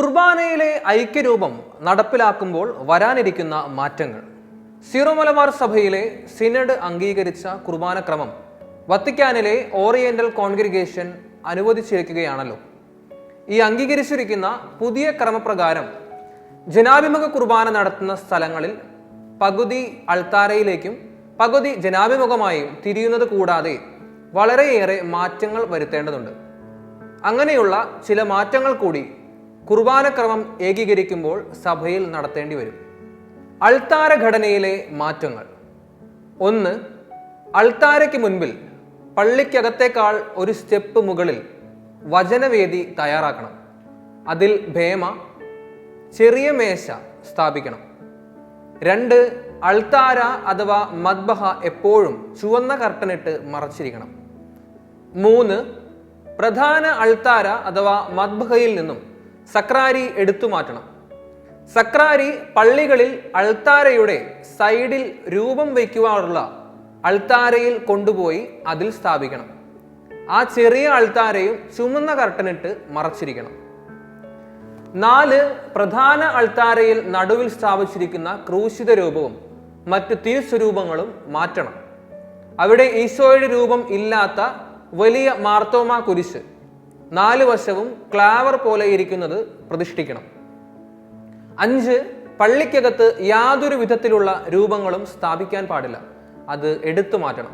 കുർബാനയിലെ ഐക്യരൂപം നടപ്പിലാക്കുമ്പോൾ വരാനിരിക്കുന്ന മാറ്റങ്ങൾ. സീറോ മലബാർ സഭയിലെ സിനഡ് അംഗീകരിച്ച കുർബാനക്രമം വത്തിക്കാനിലെ ഓറിയന്റൽ കോൺഗ്രിഗേഷൻ അനുവദിച്ചിരിക്കുകയാണല്ലോ. ഈ അംഗീകരിച്ചിരിക്കുന്ന പുതിയ ക്രമപ്രകാരം ജനാഭിമുഖ കുർബാന നടത്തുന്ന സ്ഥലങ്ങളിൽ പകുതി അൾത്താരയിലേക്കും പകുതി ജനാഭിമുഖമായും തിരിയുന്നത് കൂടാതെ വളരെയേറെ മാറ്റങ്ങൾ വരുത്തേണ്ടതുണ്ട്. അങ്ങനെയുള്ള ചില മാറ്റങ്ങൾ കൂടി കുർബാനക്രമം ഏകീകരിക്കുമ്പോൾ സഭയിൽ നടത്തേണ്ടി വരും. അൾത്താര ഘടനയിലെ മാറ്റങ്ങൾ. ഒന്ന് അൾത്താരയ്ക്ക് മുൻപിൽ പള്ളിക്കകത്തേക്കാൾ ഒരു സ്റ്റെപ്പ് മുകളിൽ വചനവേദി തയ്യാറാക്കണം. അതിൽ ഭേമ ചെറിയ മേശ സ്ഥാപിക്കണം. രണ്ട് അൾത്താര അഥവാ മദ്ബഹ എപ്പോഴും ചുവന്ന കർട്ടനിട്ട് മറച്ചിരിക്കണം. മൂന്ന് പ്രധാന അൾത്താര അഥവാ മദ്ബഹയിൽ നിന്നും സക്രാരി എടുത്തു മാറ്റണം. സക്രാരി പള്ളികളിൽ അൾത്താരയുടെ സൈഡിൽ രൂപം വയ്ക്കുവാനുള്ള അൾത്താരയിൽ കൊണ്ടുപോയി അതിൽ സ്ഥാപിക്കണം. ആ ചെറിയ അൾത്താരയും ചുമന്ന കർട്ടനിട്ട് മറച്ചിരിക്കണം. നാല് പ്രധാന അൾത്താരയിൽ നടുവിൽ സ്ഥാപിച്ചിരിക്കുന്ന ക്രൂശിത രൂപവും മറ്റ് തിരുസ്വരൂപങ്ങളും മാറ്റണം. അവിടെ ഈശോയുടെ രൂപം ഇല്ലാത്ത വലിയ മാർത്തോമ കുരിശ് നാല് വശവും ക്ലാവർ പോലെ ഇരിക്കുന്നത് പ്രതിഷ്ഠിക്കണം. അഞ്ച് പള്ളിക്കകത്ത് യാതൊരു വിധത്തിലുള്ള രൂപങ്ങളും സ്ഥാപിക്കാൻ പാടില്ല. അത് എടുത്തു മാറ്റണം.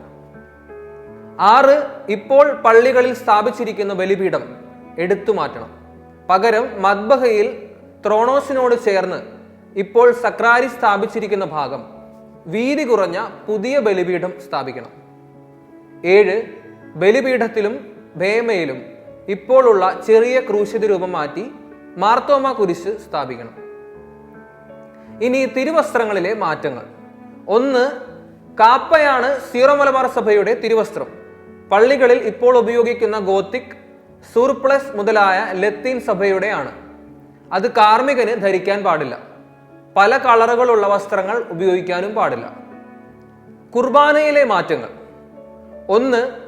ആറ് ഇപ്പോൾ പള്ളികളിൽ സ്ഥാപിച്ചിരിക്കുന്ന ബലിപീഠം എടുത്തു മാറ്റണം. പകരം മദ്ബഹയിൽ ത്രോണോസിനോട് ചേർന്ന് ഇപ്പോൾ സക്രാരി സ്ഥാപിച്ചിരിക്കുന്ന ഭാഗം വീതി കുറഞ്ഞ പുതിയ ബലിപീഠം സ്ഥാപിക്കണം. ഏഴ് ബലിപീഠത്തിലും ഭേമയിലും ഇപ്പോഴുള്ള ചെറിയ ക്രൂശിത രൂപം മാറ്റി മാർത്തോമ കുരിശ് സ്ഥാപിക്കണം. ഇനി തിരുവസ്ത്രങ്ങളിലെ മാറ്റങ്ങൾ. ഒന്ന് കാപ്പയാണ് സീറോ മലബാർ സഭയുടെ തിരുവസ്ത്രം. പള്ളികളിൽ ഇപ്പോൾ ഉപയോഗിക്കുന്ന ഗോത്തിക് സൂർപ്ലസ് മുതലായ ലത്തീൻ സഭയുടെയാണ് അത് കാർമികന് ധരിക്കാൻ പാടില്ല. പല കളറുകളുള്ള വസ്ത്രങ്ങൾ ഉപയോഗിക്കാനും പാടില്ല. കുർബാനയിലെ മാറ്റങ്ങൾ. ഒന്ന്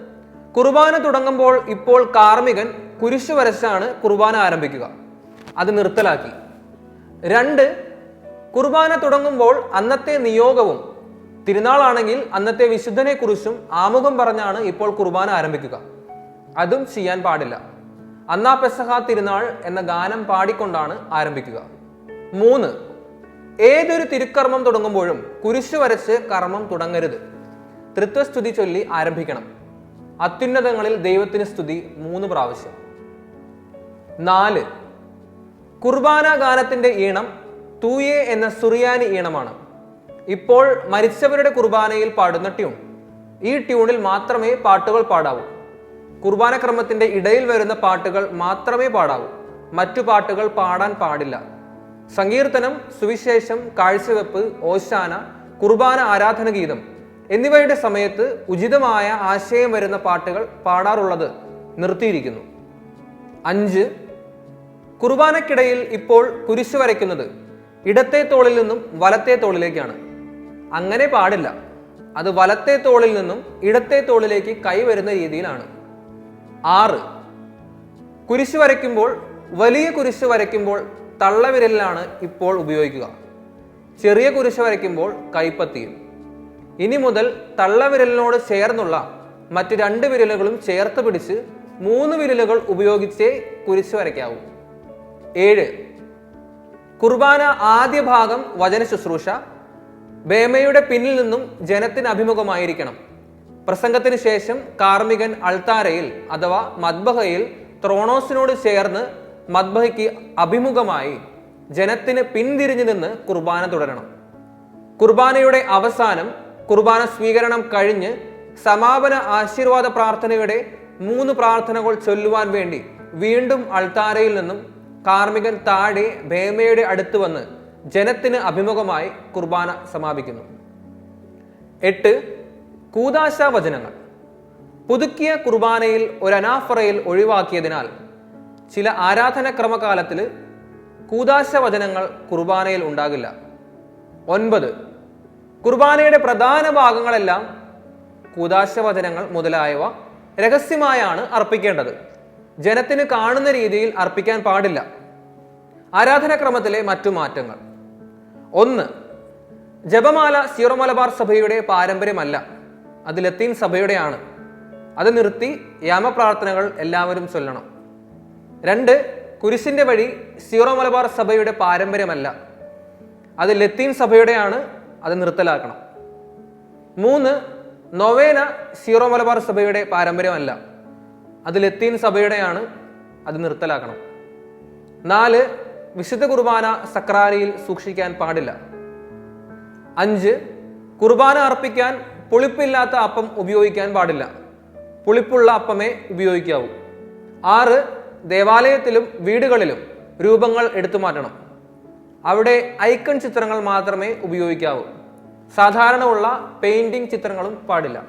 കുർബാന തുടങ്ങുമ്പോൾ ഇപ്പോൾ കാർമികൻ കുരിശു വരച്ചാണ് കുർബാന ആരംഭിക്കുക. അത് നിർത്തലാക്കി. രണ്ട് കുർബാന തുടങ്ങുമ്പോൾ അന്നത്തെ നിയോഗവും തിരുനാളാണെങ്കിൽ അന്നത്തെ വിശുദ്ധനെ കുറിച്ചും ആമുഖം പറഞ്ഞാണ് ഇപ്പോൾ കുർബാന ആരംഭിക്കുക. അതും ചെയ്യാൻ പാടില്ല. അന്നാ പെസഹ തിരുനാൾ എന്ന ഗാനം പാടിക്കൊണ്ടാണ് ആരംഭിക്കുക. മൂന്ന് ഏതൊരു തിരുക്കർമ്മം തുടങ്ങുമ്പോഴും കുരിശു വരച്ച് കർമ്മം തുടങ്ങരുത്. തൃത്വസ്തുതി ചൊല്ലി ആരംഭിക്കണം. അത്യുന്നതങ്ങളിൽ ദൈവത്തിന് സ്തുതി മൂന്ന് പ്രാവശ്യം. നാല് കുർബാന ഗാനത്തിന്റെ ഈണം തൂയെ എന്ന സുറിയാനി ഈണമാണ്. ഇപ്പോൾ മരിച്ചവരുടെ കുർബാനയിൽ പാടുന്ന ട്യൂൺ. ഈ ട്യൂണിൽ മാത്രമേ പാട്ടുകൾ പാടാവൂ. കുർബാന ക്രമത്തിന്റെ ഇടയിൽ വരുന്ന പാട്ടുകൾ മാത്രമേ പാടാവൂ. മറ്റു പാട്ടുകൾ പാടാൻ പാടില്ല. സങ്കീർത്തനം സുവിശേഷം കാഴ്ചവെപ്പ് ഓശാന കുർബാന ആരാധന ഗീതം എന്നിവയുടെ സമയത്ത് ഉചിതമായ ആശയം വരുന്ന പാട്ടുകൾ പാടാറുള്ളത് നിർത്തിയിരിക്കുന്നു. അഞ്ച് കുർബാനക്കിടയിൽ ഇപ്പോൾ കുരിശ് വരയ്ക്കുന്നത് ഇടത്തെ തോളിൽ നിന്നും വലത്തെ തോളിലേക്കാണ്. അങ്ങനെ പാടില്ല. അത് വലത്തെ തോളിൽ നിന്നും ഇടത്തെ തോളിലേക്ക് കൈ വരുന്ന രീതിയിലാണ്. ആറ് കുരിശ് വരയ്ക്കുമ്പോൾ വലിയ കുരിശ് വരയ്ക്കുമ്പോൾ തള്ളവിരലിലാണ് ഇപ്പോൾ ഉപയോഗിക്കുക. ചെറിയ കുരിശ് വരയ്ക്കുമ്പോൾ കൈപ്പത്തിയും. ഇനി മുതൽ തള്ളവിരലിനോട് ചേർന്നുള്ള മറ്റ് രണ്ട് വിരലുകളും ചേർത്ത് പിടിച്ച് മൂന്ന് വിരലുകൾ ഉപയോഗിച്ചേ കുരിശ് വരയ്ക്കാവൂ. ഏഴ്. കുർബാന ആദ്യ ഭാഗം വചന ശുശ്രൂഷ. ബേമയുടെ പിന്നിൽ നിന്നും ജനത്തിന് അഭിമുഖമായിരിക്കണം. പ്രസംഗത്തിന് ശേഷം കാർമികൻ അൾത്താരയിൽ അഥവാ മദ്ബഹയിൽ ത്രോണോസിനോട് ചേർന്ന് മദ്ബഹയ്ക്ക് അഭിമുഖമായി ജനത്തിന് പിന്തിരിഞ്ഞു നിന്ന് കുർബാന തുടരണം. കുർബാനയുടെ അവസാനം കുർബാന സ്വീകരണം കഴിഞ്ഞ് സമാപന ആശീർവാദ പ്രാർത്ഥനയുടെ മൂന്ന് പ്രാർത്ഥനകൾ ചൊല്ലുവാൻ വേണ്ടി വീണ്ടും അൾത്താരയിൽ നിന്നും കാർമികൻ താഴെ ഭേമയുടെ അടുത്ത് വന്ന് ജനത്തിന് അഭിമുഖമായി കുർബാന സമാപിക്കുന്നു. എട്ട് കൂതാശ വചനങ്ങൾ. പുതുക്കിയ കുർബാനയിൽ ഒരു അനാഫറയിൽ ഒഴിവാക്കിയതിനാൽ ചില ആരാധനക്രമകാലത്തിൽ കൂതാശ വചനങ്ങൾ കുർബാനയിൽ ഉണ്ടാകില്ല. ഒൻപത് കുർബാനയുടെ പ്രധാന ഭാഗങ്ങളെല്ലാം കൂതാശവചനങ്ങൾ മുതലായവ രഹസ്യമായാണ് അർപ്പിക്കേണ്ടത്. ജനത്തിന് കാണുന്ന രീതിയിൽ അർപ്പിക്കാൻ പാടില്ല. ആരാധനാക്രമത്തിലെ മറ്റു മാറ്റങ്ങൾ. ഒന്ന് ജപമാല സീറോ മലബാർ സഭയുടെ പാരമ്പര്യമല്ല. അത് ലത്തീൻ സഭയുടെയാണ്. അത് നിർത്തി യാമപ്രാർത്ഥനകൾ എല്ലാവരും ചൊല്ലണം. രണ്ട് കുരിശിന്റെ വഴി സീറോ മലബാർ സഭയുടെ പാരമ്പര്യമല്ല. അത് ലത്തീൻ സഭയുടെയാണ് അത് നിർത്തലാക്കണം. മൂന്ന് നൊവേന സീറോ മലബാർ സഭയുടെ പാരമ്പര്യമല്ല. അത് ലത്തീൻ സഭയുടെയാണ് അത് നിർത്തലാക്കണം. നാല് വിശുദ്ധ കുർബാന സക്രാരിയിൽ സൂക്ഷിക്കാൻ പാടില്ല. അഞ്ച് കുർബാന അർപ്പിക്കാൻ പുളിപ്പില്ലാത്ത അപ്പം ഉപയോഗിക്കാൻ പാടില്ല. പുളിപ്പുള്ള അപ്പമേ ഉപയോഗിക്കാവൂ. ആറ് ദേവാലയത്തിലും വീടുകളിലും രൂപങ്ങൾ എടുത്തു മാറ്റണം. അവിടെ ഐക്കൺ ചിത്രങ്ങൾ മാത്രമേ ഉപയോഗിക്കാവൂ. സാധാരണ ഉള്ള പെയിന്റിംഗ് ചിത്രങ്ങളും പാടില്ല.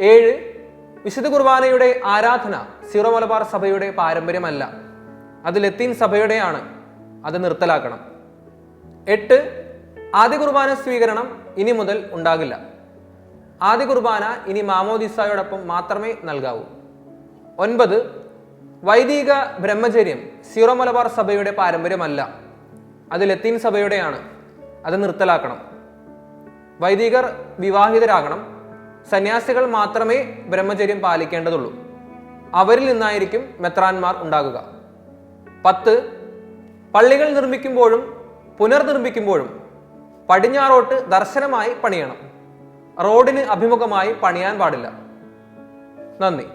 ഏഴ് വിശുദ്ധ കുർബാനയുടെ ആരാധന സീറോ മലബാർ സഭയുടെ പാരമ്പര്യമല്ല. അത് ലത്തീൻ സഭയുടെയാണ്. അത് നിർത്തലാക്കണം. എട്ട് ആദ്യ കുർബാന സ്വീകരണം ഇനി മുതൽ ഉണ്ടാകില്ല. ആദ്യ കുർബാന ഇനി മാമോദിസായോടൊപ്പം മാത്രമേ നൽകാവൂ. ഒൻപത് വൈദിക ബ്രഹ്മചര്യം സീറോ മലബാർ സഭയുടെ പാരമ്പര്യമല്ല. അത് ലത്തീൻ സഭയുടെയാണ്. അത് നിർത്തലാക്കണം. വൈദികർ വിവാഹിതരാകണം. സന്യാസികൾ മാത്രമേ ബ്രഹ്മചര്യം പാലിക്കേണ്ടതുള്ളൂ. അവരിൽ നിന്നായിരിക്കും മെത്രാന്മാർ ഉണ്ടാകുക. പത്ത് പള്ളികൾ നിർമ്മിക്കുമ്പോഴും പുനർനിർമ്മിക്കുമ്പോഴും പടിഞ്ഞാറോട്ട് ദർശനമായി പണിയണം. റോഡിന് അഭിമുഖമായി പണിയാൻ പാടില്ല. നന്ദി.